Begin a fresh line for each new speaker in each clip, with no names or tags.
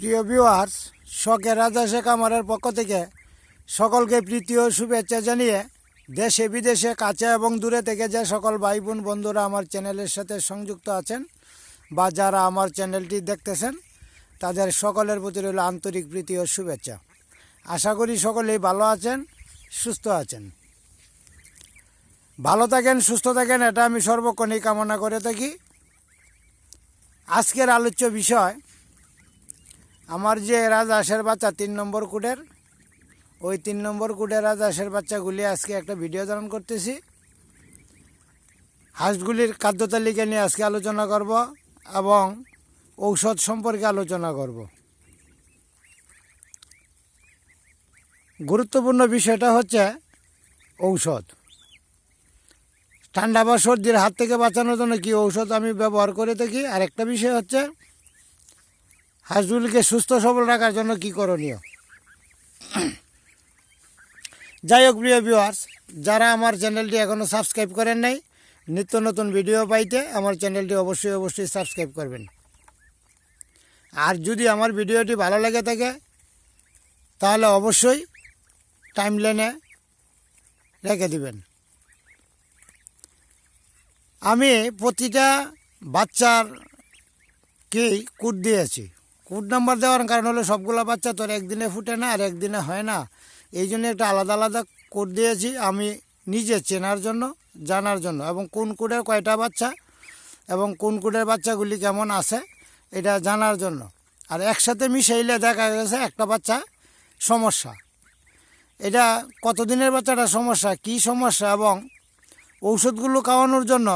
প্রিয় ভিউয়ার্স শখের রাজা শেখ আমারের পক্ষ থেকে সকলকে প্রীতি ও শুভেচ্ছা জানিয়ে দেশে, বিদেশে, কাছে এবং দূরে থেকে যে সকল ভাই বোন বন্ধুরা আমার চ্যানেলের সাথে সংযুক্ত আছেন বা যারা আমার চ্যানেলটি দেখতেছেন, তাদের সকলের প্রতি রইল আন্তরিক প্রীতি ও শুভেচ্ছা। আশা করি সকলেই ভালো আছেন, সুস্থ আছেন। ভালো থাকেন, সুস্থ থাকেন, এটা আমি সর্বক্ষণই কামনা করে থাকি। আজকের আলোচ্য বিষয় আমার যে রাজহাঁসের বাচ্চা তিন নম্বর কুটের, ওই তিন নম্বর কুটের রাজহাঁসের বাচ্চাগুলি আজকে একটা ভিডিও ধারণ করতেছি। হাঁসগুলির খাদ্য তালিকা নিয়ে আজকে আলোচনা করব এবং ঔষধ সম্পর্কে আলোচনা করব। গুরুত্বপূর্ণ বিষয়টা হচ্ছে ঔষধ। ঠান্ডা বা সর্দির হাত থেকে বাঁচানোর জন্য কী ঔষধ আমি ব্যবহার করে থাকি? আর একটা বিষয় হচ্ছে হাঁসগুলিকে সুস্থ সবল রাখার জন্য কী করণীয়? যাই হোক, প্রিয় ভিউয়ার্স যারা আমার চ্যানেলটি এখনও সাবস্ক্রাইব করেন নাই, নিত্য নতুন ভিডিও পাইতে আমার চ্যানেলটি অবশ্যই অবশ্যই সাবস্ক্রাইব করবেন। আর যদি আমার ভিডিওটি ভালো লেগে থাকে, তাহলে অবশ্যই টাইম লাইনে রেখে দিবেন। আমি প্রতিটা বাচ্চার কেই কুট দিয়েছি। কুট নাম্বার দেওয়ার কারণ হলো সবগুলো বাচ্চা তোর একদিনে ফুটে না আর একদিনে হয় না। এই জন্য একটা আলাদা আলাদা কোড দিয়েছি আমি নিজে চেনার জন্য, জানার জন্য এবং কোন কুটের কয়টা বাচ্চা এবং কোন কুটের বাচ্চাগুলি কেমন আছে এটা জানার জন্য। আর একসাথে মিশাইলে দেখা গেছে একটা বাচ্চা সমস্যা। এটা কতদিনের বাচ্চাটা সমস্যা, কি সমস্যা এবং ঔষধগুলো খাওয়ানোর জন্য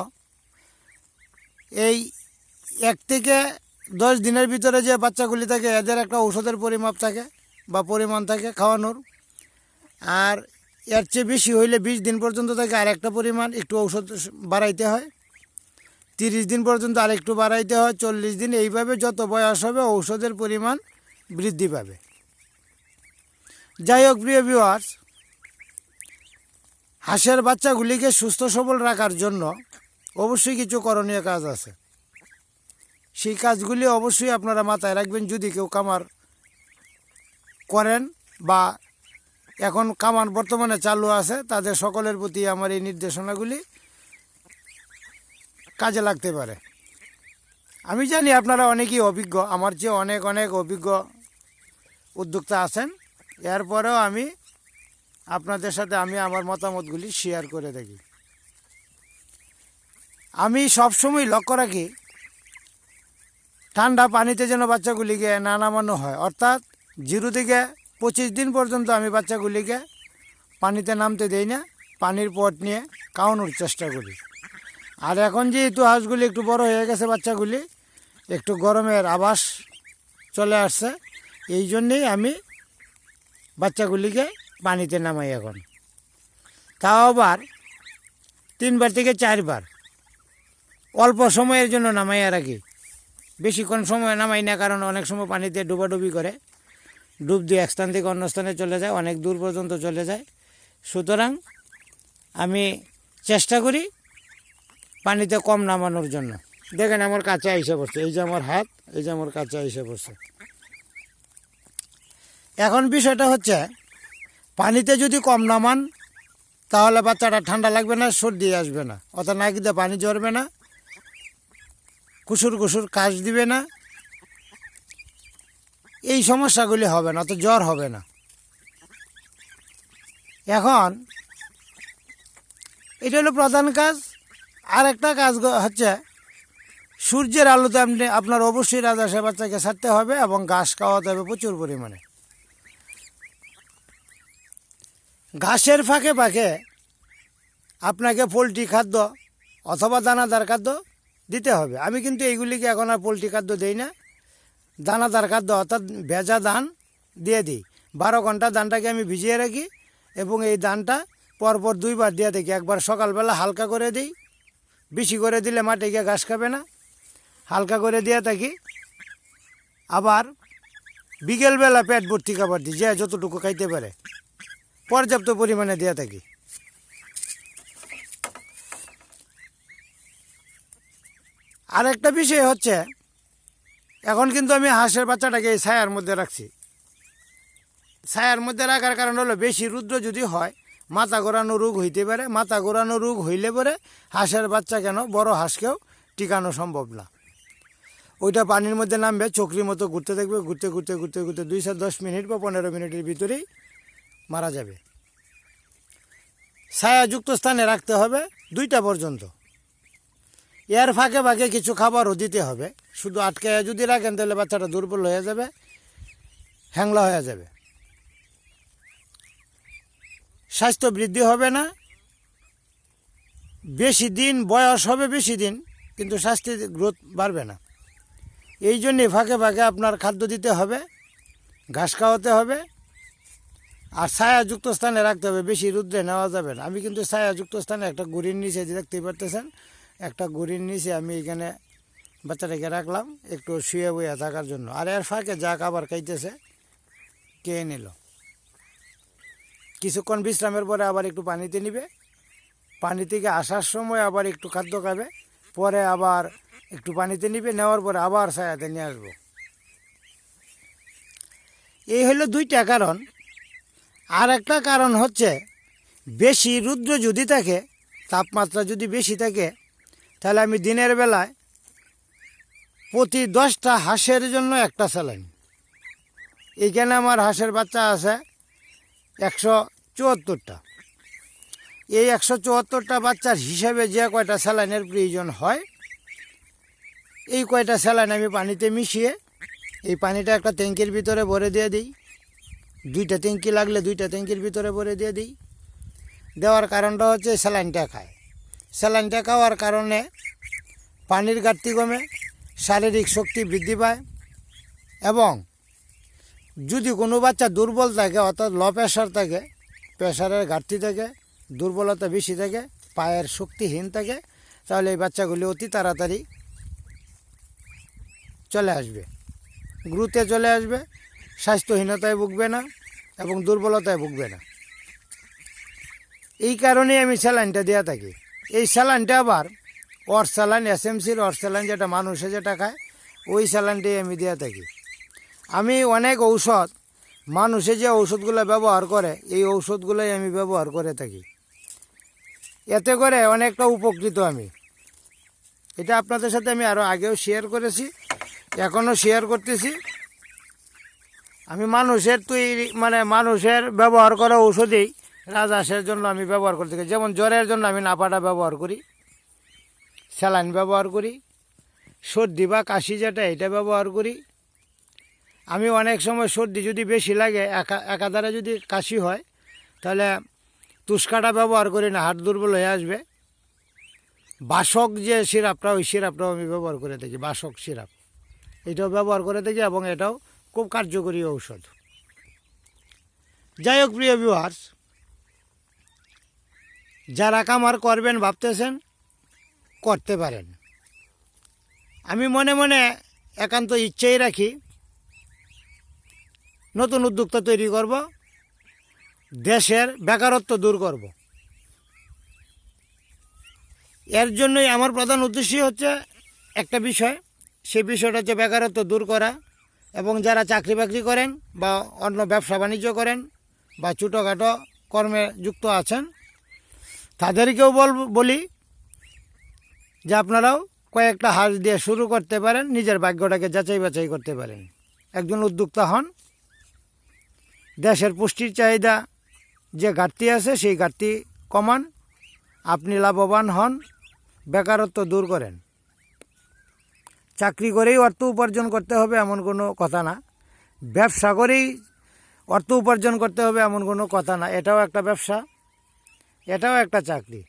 এই এক থেকে দশ দিনের ভিতরে যে বাচ্চাগুলি থাকে, এদের একটা ঔষধের পরিমাপ থাকে বা পরিমাণ থাকে খাওয়ানোর। আর এর চেয়ে বেশি হইলে বিশ দিন পর্যন্ত থাকে আর একটা পরিমাণ একটু ঔষধ বাড়াইতে হয়। তিরিশ দিন পর্যন্ত আর একটু বাড়াইতে হয়, চল্লিশ দিন। এইভাবে যত বয়স হবে, ঔষধের পরিমাণ বৃদ্ধি পাবে। যাই হোক, প্রিয় ভিউয়ার্স হাঁসের বাচ্চাগুলিকে সুস্থ সবল রাখার জন্য অবশ্যই কিছু করণীয় কাজ আছে। সেই কাজগুলি অবশ্যই আপনারা মাথায় রাখবেন যদি কেউ কামার করেন বা এখন কামান বর্তমানে চালু আছে, তাদের সকলের প্রতি আমার এই নির্দেশনাগুলি কাজে লাগতে পারে। আমি জানি আপনারা অনেকেই অভিজ্ঞ, আমার চেয়ে অনেক অনেক অভিজ্ঞ উদ্যোক্তা আছেন। এরপরেও আমি আপনাদের সাথে আমি আমার মতামতগুলি শেয়ার করে থাকি। আমি সবসময় লক্ষ্য রাখি ঠান্ডা পানিতে যেন বাচ্চাগুলিকে না নামানো হয়। অর্থাৎ জিরো থেকে পঁচিশ দিন পর্যন্ত আমি বাচ্চাগুলিকে পানিতে নামতে দেই না, পানির পট নিয়ে খাওয়ানোর চেষ্টা করি। আর এখন যেহেতু হাঁসগুলি একটু বড় হয়ে গেছে বাচ্চাগুলি, একটু গরমের আবাস চলে আসছে, এই জন্যেই আমি বাচ্চাগুলিকে পানিতে নামাই এখন। তাও আবার তিনবার থেকে চারবার, অল্প সময়ের জন্য নামাইয়া রাখি। বেশিক্ষণ সময় নামাই না, কারণ অনেক সময় পানিতে ডুবাডুবি করে। ডুব দিয়ে এক স্থান থেকে অন্য স্থানে চলে যায়, অনেক দূর পর্যন্ত চলে যায়। সুতরাং আমি চেষ্টা করি পানিতে কম নামানোর জন্য। দেখেন আমার কাছে এসে পড়ছে, এই যে আমার হাত, এই যে আমার কাছে এসে পড়ছে। এখন বিষয়টা হচ্ছে, পানিতে যদি কম নামান, তাহলে বাচ্চাটা ঠান্ডা লাগবে না, সর্দি আসবে না। অর্থাৎ নাকিতে পানি ঝরবে না কুসুর কুসুর কাশ দিবে না। এই সমস্যাগুলি হবে না তো জ্বর হবে না। এখন এটা হলো প্রধান কাজ। আর একটা কাজ হচ্ছে, সূর্যের আলোতে আপনি আপনার অবশ্যই রাজা সে বাচ্চাকে ছাড়তে হবে এবং ঘাস খাওয়াতে হবে প্রচুর পরিমাণে। ঘাসের ফাঁকে ফাঁকে আপনাকে পোলট্রি খাদ্য অথবা দানাদার খাদ্য দিতে হবে। আমি কিন্তু এইগুলিকে এখন আর পোলট্রি খাদ্য দেই না। দানাদার খাদ্য অর্থাৎ ভেজা ধান দিয়ে দিই। বারো ঘণ্টা ধানটাকে আমি ভিজিয়ে রাখি এবং এই ধানটা পরপর দুইবার দিয়ে থাকি একবার সকালবেলা হালকা করে দিই। বেশি করে দিলে মাঠে গিয়ে ঘাস খাবে না। হালকা করে দিয়ে থাকি। আবার বিকেলবেলা পেট ভর্তি খাবার দিই, যে যতটুকু খাইতে পারে। পর্যাপ্ত পরিমাণে দিয়ে থাকি। আরেকটা বিষয় হচ্ছে, এখন কিন্তু আমি হাঁসের বাচ্চাটাকে এই ছায়ার মধ্যে রাখছি। ছায়ার মধ্যে রাখার কারণ হলো বেশি রুদ্র যদি হয়, মাথা ঘোরানো রোগ হইতে পারে। মাথা ঘোরানো রোগ হইলে পরে হাঁসের বাচ্চা কেন বড় হাঁসকেও টিকানো সম্ভব না। ওইটা পানির মধ্যে নামবে, চকরির মতো ঘুরতে থাকবে ঘুরতে ঘুরতে ঘুরতে ঘুরতে দুইশো দশ মিনিট বা পনেরো মিনিটের ভিতরেই মারা যাবে। ছায়াযুক্ত স্থানে রাখতে হবে দুইটা পর্যন্ত। এর ফাঁকে ফাঁকে কিছু খাবারও দিতে হবে। শুধু আটকে যদি রাখেন, তাহলে বাচ্চাটা দুর্বল হয়ে যাবে, হ্যাংলা হয়ে যাবে। স্বাস্থ্য বৃদ্ধি হবে না। বেশি দিন, বয়স হবে বেশি দিন, কিন্তু স্বাস্থ্যের গ্রোথ বাড়বে না। এই জন্যে ফাঁকে ফাঁকে আপনার খাদ্য দিতে হবে, ঘাস খাওয়াতে হবে, আর ছায়াযুক্ত স্থানে রাখতে হবে। বেশি রুদ্রে নেওয়া যাবে না। আমি কিন্তু ছায়াযুক্ত স্থানে একটা গুড়ির নিচে দেখতেই পারতেছেন একটা গুড়ির নিচে আমি এখানে বাচ্চাটাকে রাখলাম, একটু শুয়ে বইয়া থাকার জন্য। আর এর ফাঁকে যা খাবার খাইতেছে, কে নিল? কিছুক্ষণ বিশ্রামের পরে আবার একটু পানিতে নিবে। পানি থেকে আসার সময় আবার একটু খাদ্য খাবে, পরে আবার একটু পানিতে নিবে, নেওয়ার পরে আবার ছায়াতে নিয়ে আসব। এই হলো দুইটা কারণ। আর একটা কারণ হচ্ছে, বেশি রুদ্র যদি থাকে, তাপমাত্রা যদি বেশি থাকে তাহলে আমি দিনের বেলায় প্রতি দশটা হাঁসের জন্য একটা স্যালাইন। এইখানে আমার হাঁসের বাচ্চা আছে একশো চুয়াত্তরটা। এই একশো চুয়াত্তরটা বাচ্চার হিসাবে যে কয়টা স্যালাইনের প্রয়োজন হয়, এই কয়টা স্যালাইন আমি পানিতে মিশিয়ে এই পানিটা একটা ট্যাঙ্কির ভিতরে ভরে দিয়ে দিই। দুইটা ট্যাঙ্কি লাগলে দুইটা ট্যাঙ্কির ভিতরে ভরে দিয়ে দিই। দেওয়ার কারণটা হচ্ছে স্যালাইনটা খায়। স্যালাইনটা খাওয়ার কারণে পানির ঘাটতি কমে, শারীরিক শক্তি বৃদ্ধি পায় এবং যদি কোনো বাচ্চা দুর্বল থাকে, অর্থাৎ লো প্রেশার থাকে প্রেশারের ঘাটতি থাকে, দুর্বলতা বেশি থাকে, পায়ের শক্তিহীন থাকে, তাহলে এই বাচ্চাগুলি অতি তাড়াতাড়ি চলে আসবে। গ্রুতে চলে আসবে, স্বাস্থ্যহীনতায় ভুগবে না এবং দুর্বলতায় ভুগবে না। এই কারণেই আমি স্যালাইনটা দেওয়া থাকি। এই স্যালাইনটা আবার অর স্যালাইন এসএমসির অর স্যালাইন যেটা মানুষে যেটা খায় ওই স্যালাইনটাই আমি দেওয়া থাকি। আমি অনেক ঔষধ, মানুষে যে ঔষধগুলো ব্যবহার করে, এই ঔষধগুলোই আমি ব্যবহার করে থাকি। এতে করে অনেকটা উপকৃত আমি। এটা আপনাদের সাথে আমি আরও আগেও শেয়ার করেছি এখনও শেয়ার করতেছি। আমি মানুষের তৈরি মানে মানুষের ব্যবহার করা ঔষধেই রাজহাঁসের জন্য আমি ব্যবহার করতে থাকি যেমন জ্বরের জন্য আমি নাপাটা ব্যবহার করি, স্যালাইন ব্যবহার করি, সর্দি বা কাশি যেটা, এটা ব্যবহার করি। আমি অনেক সময় সর্দি যদি বেশি লাগে, একা একাধারে যদি কাশি হয়, তাহলে তুস্কাটা ব্যবহার করি না হাট দুর্বল হয়ে আসবে। বাসক যে সিরাপটা, ওই সিরাপটাও আমি ব্যবহার করে থাকি, বাসক সিরাপ। এটাও ব্যবহার করে থাকি এবং এটাও খুব কার্যকরী ঔষধ। যাই হোক, প্রিয় ভিউয়ার্স যারা কামার করবেন, ভাবতেছেন, করতে পারেন। আমি মনে মনে একান্ত ইচ্ছেই রাখি, নতুন উদ্যোক্তা তৈরি করব, দেশের বেকারত্ব দূর করব। এর জন্যই আমার প্রধান উদ্দেশ্যই হচ্ছে একটা বিষয় সেই বিষয়টা হচ্ছে বেকারত্ব দূর করা এবং যারা চাকরি বাকরি করেন বা অন্য ব্যবসা বাণিজ্য করেন বা ছোটোখাটো কর্মে যুক্ত আছেন তাদেরকেও বল, বলি যে আপনারাও কয়েকটা হাঁস দিয়ে শুরু করতে পারেন, নিজের ভাগ্যটাকে যাচাই বাছাই করতে পারেন। একজন উদ্যোক্তা হন। দেশের পুষ্টির চাহিদা, যে ঘাটতি আছে সেই ঘাটতি কমান। আপনি লাভবান হন, বেকারত্ব দূর করেন। চাকরি করেই অর্থ উপার্জন করতে হবে এমন কোনো কথা না। ব্যবসা করেই অর্থ উপার্জন করতে হবে এমন কোনো কথা না। এটাও একটা ব্যবসা। এটাও একটা চাকরি।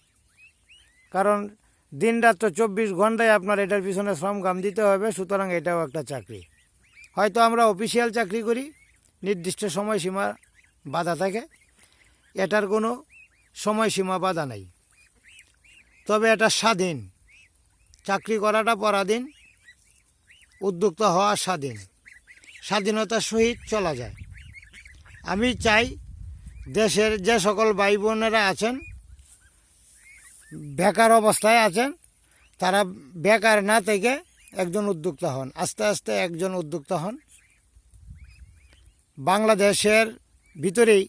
কারণ দিন রাত তো চব্বিশ ঘন্টায় আপনার এটার পিছনে শ্রম কাম দিতে হবে, সুতরাং এটাও একটা চাকরি। হয়তো আমরা অফিসিয়াল চাকরি করি, নির্দিষ্ট সময়সীমা বাধা থাকে, এটার কোনো সময়সীমা বাধা নাই। তবে এটা স্বাধীন, চাকরি করাটা পরাধীন, উদ্যোক্তা হওয়া স্বাধীন, স্বাধীনতার সহিত চলা যায়। আমি চাই দেশের যে সকল ভাই বোনেরা আছেন, বেকার অবস্থায় আছেন, তারা বেকার না থেকে একজন উদ্যোক্তা হন। আস্তে আস্তে একজন উদ্যোক্তা হন। বাংলাদেশের ভিতরেই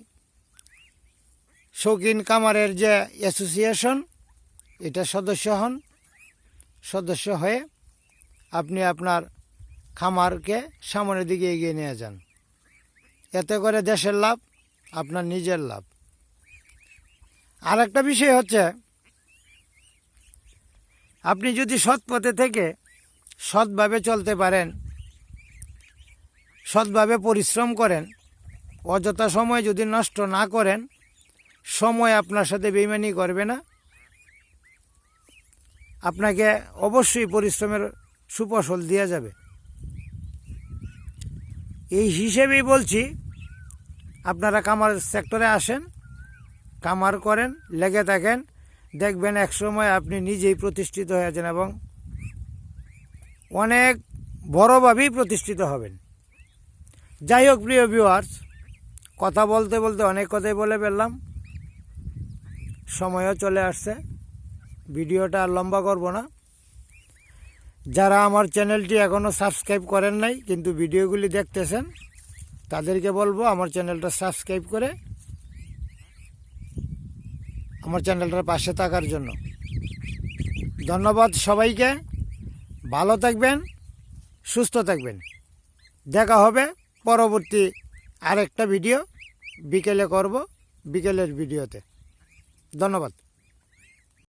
শৌখিন কামারের যে অ্যাসোসিয়েশন, এটা সদস্য হন। সদস্য হয়ে আপনি আপনার খামারকে সামনের দিকে এগিয়ে নিয়ে যান। এতে করে দেশের লাভ আপনার নিজের লাভ। আর একটা বিষয় হচ্ছে, আপনি যদি সৎ পথে থেকে সৎভাবে চলতে পারেন, সৎভাবে পরিশ্রম করেন, অযথা সময় যদি নষ্ট না করেন, সময় আপনার সাথে বেইমানি করবে না। আপনাকে অবশ্যই পরিশ্রমের সুফসল দেওয়া যাবে। এই হিসেবেই বলছি আপনারা কামার সেক্টরে আসেন, কামার করেন, লেগে থাকেন, দেখবেন এক সময় আপনি নিজেই প্রতিষ্ঠিত হয়েছেন এবং অনেক বড়োভাবেই প্রতিষ্ঠিত হবেন। যাই হোক, প্রিয় ভিউয়ার্স কথা বলতে বলতে অনেক কথাই বলে ফেললাম। সময়ও চলে আসছে। ভিডিওটা আর লম্বা করব না। যারা আমার চ্যানেলটি এখনও সাবস্ক্রাইব করেন নাই, কিন্তু ভিডিওগুলি দেখতেছেন তাদেরকে বলব আমার চ্যানেলটা সাবস্ক্রাইব করে আমার চ্যানেলটার পাশে থাকার জন্য। ধন্যবাদ সবাইকে। ভালো থাকবেন, সুস্থ থাকবেন। দেখা হবে পরবর্তী আরেকটা ভিডিও। বিকেলে করব, বিকেলের ভিডিওতে। ধন্যবাদ।